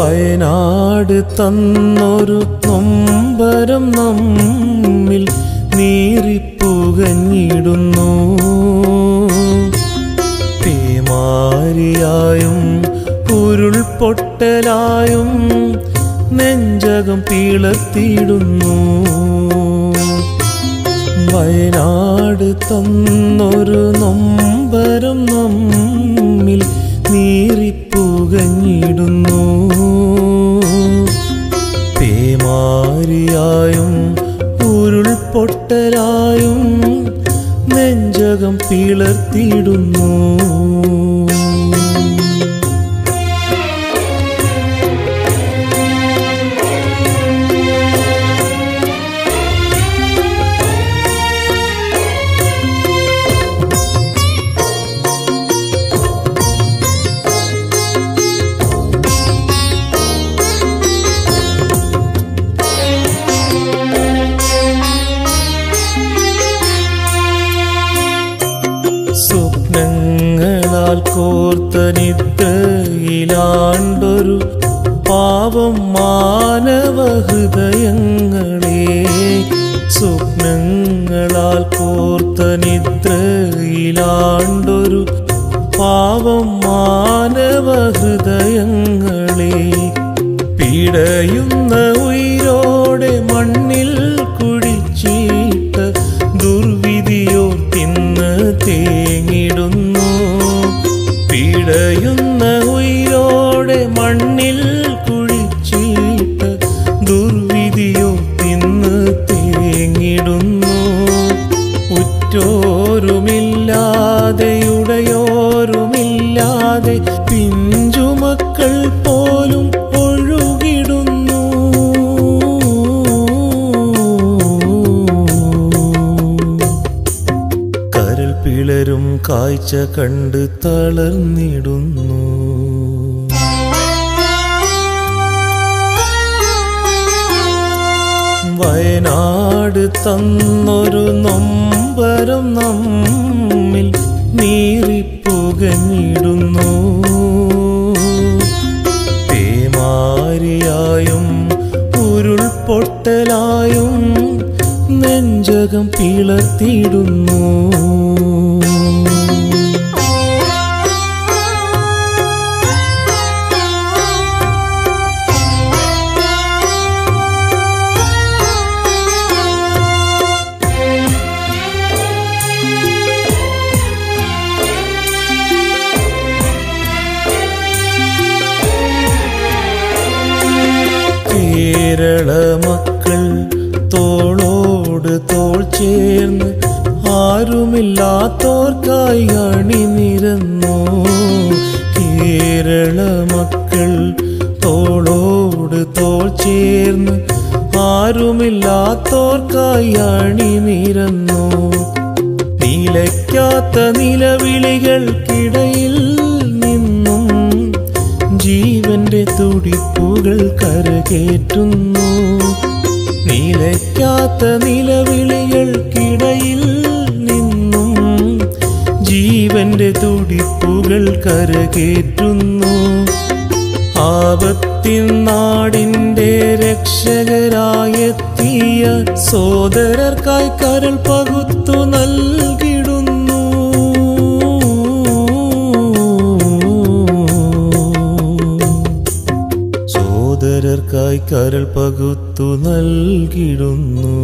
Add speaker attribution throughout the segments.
Speaker 1: വയനാട് തന്നൊരു നൊമ്പരം നമ്മിൽ നീറിപ്പുകഞ്ഞിടുന്നു. തീമാരിയായും ഉരുൾപൊട്ടലായും നെഞ്ചകം പീളത്തിയിടുന്നു. വയനാട് തന്നൊരു നൊമ്പരം നമ്മിൽ നീറിപ്പുകഞ്ഞിടുന്നു. പേമാരിയായും ഉരുൾപൊട്ടലായും നെഞ്ചകം പിളർത്തിയിടുന്നു. കോർത്ത നിദ്രയിലാണ്ടൊരു പാവം മാനവ ഹൃദയങ്ങളെ സ്വപ്നങ്ങളാൽ കോർത്ത നിദ്രയിലാണ്ടൊരു പാവം മാനവ ഹൃദയങ്ങളെ പിടയുന്ന മണ്ണിൽ കുഴിച്ചിട്ട് ദുർവിധിയോ തിന്ന് തേങ്ങിടുന്നു. ഉറ്റോരുമില്ലാതെയുടയോരുമില്ലാതെ പിഞ്ചുമക്കൾ പോലും ഒഴുകിടുന്നു. കരൾ പിളരും കാഴ്ച കണ്ട് തളർന്നിടുന്നു. വയനാട് തന്നൊരു നൊമ്പരം നമ്മിൽ നീറിപ്പുകഞ്ഞിടുന്നു. പേമാരിയായും ഉരുൾപൊട്ടലായും നെഞ്ചകം പിളർത്തിയിടുന്നു. ചേർന്ന് ആരുമില്ലാത്തോർക്കായി അണിനിരന്നു കേരള മക്കൾ തോളോട് തോൾ ചേർന്ന് ആരുമില്ലാത്തോർക്കായി അണിനിരന്നു നിലയ്ക്കാത്ത നിലവിളികൾക്കിടയിൽ നിന്നും ജീവന്റെ തുടിപ്പുകൾ കരകേറ്റുന്നു. നിലയ്ക്കാത്ത നിലവിളികൾക്കിടയിൽ നിന്നും ജീവന്റെ തുടിപ്പുകൾ കരകേറ്റുന്നു. ആപത്തിൻ നാടിന്റെ രക്ഷകരായെത്തിയ സോദരർക്കായി കരൾ പകുത്തു നൽകിടുന്നു സോദരർക്കായി കരൾ പകുത്തു നൽകിടുന്നു.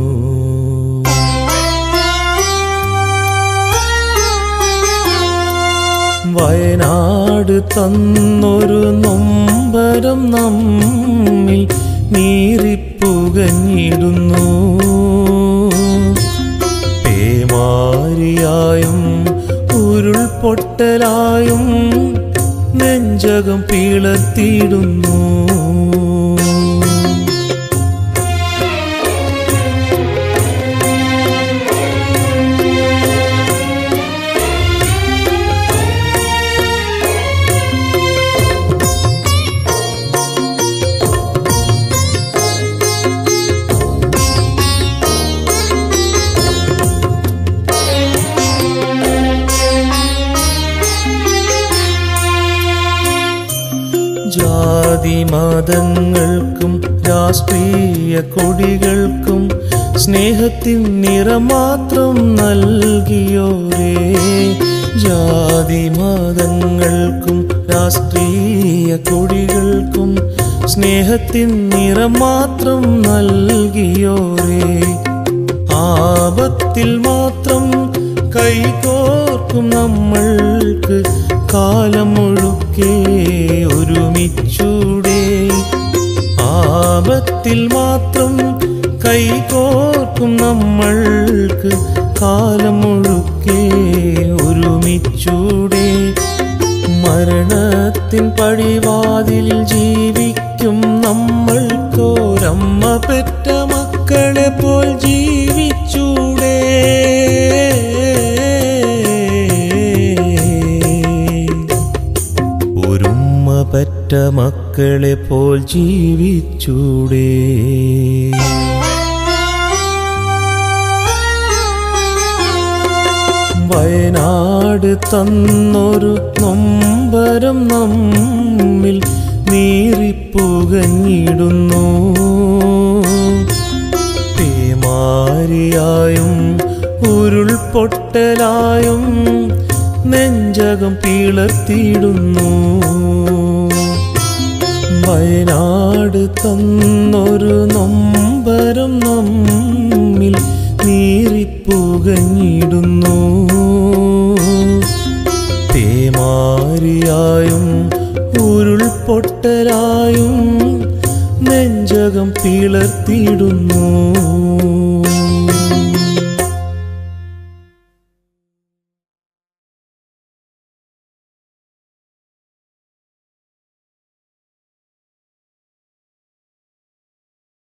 Speaker 1: വയനാട് തന്നൊരു നൊമ്പരം നമ്മിൽ നീറിപ്പുകഞ്ഞിടുന്നു. പേമാരിയായും ഉരുൾപൊട്ടലായും നെഞ്ചകം പിളർത്തിയിടുന്നു ജാതി മതങ്ങൾക്കും രാഷ്ട്രീയ കൊടികൾക്കും സ്നേഹത്തിൻ നിറമാത്രം നൽകിയോരേ. ജാതി മതങ്ങൾക്കും രാഷ്ട്രീയ കൊടികൾക്കും സ്നേഹത്തിൻ നിറമാത്രം നൽകിയോരേ. ആപത്തിൽ മാത്രം കൈകോർക്കും നമ്മൾക്ക് കാലം ഒരുമിച്ചൂടെ ആപത്തിൽ മാത്രം കൈകോർക്കും നമ്മൾക്ക് കാലം മുഴുക്കെ ഒരുമിച്ചൂടെ. മരണത്തിൻ പടിവാതിൽ പെറ്റ മക്കളെ പോൽ ജീവിച്ചൂടേ. വയനാട് തന്നൊരു നൊമ്പരം നമ്മിൽ നീറിപ്പുകഞ്ഞിടുന്നു. പേമാരിയായും ഉരുൾപൊട്ടലായും നെഞ്ചകം പിളർത്തിയിടുന്നു. വയനാട് തന്നൊരു നൊമ്പരം നമ്മിൽ നീറിപ്പുകഞ്ഞിടുന്നു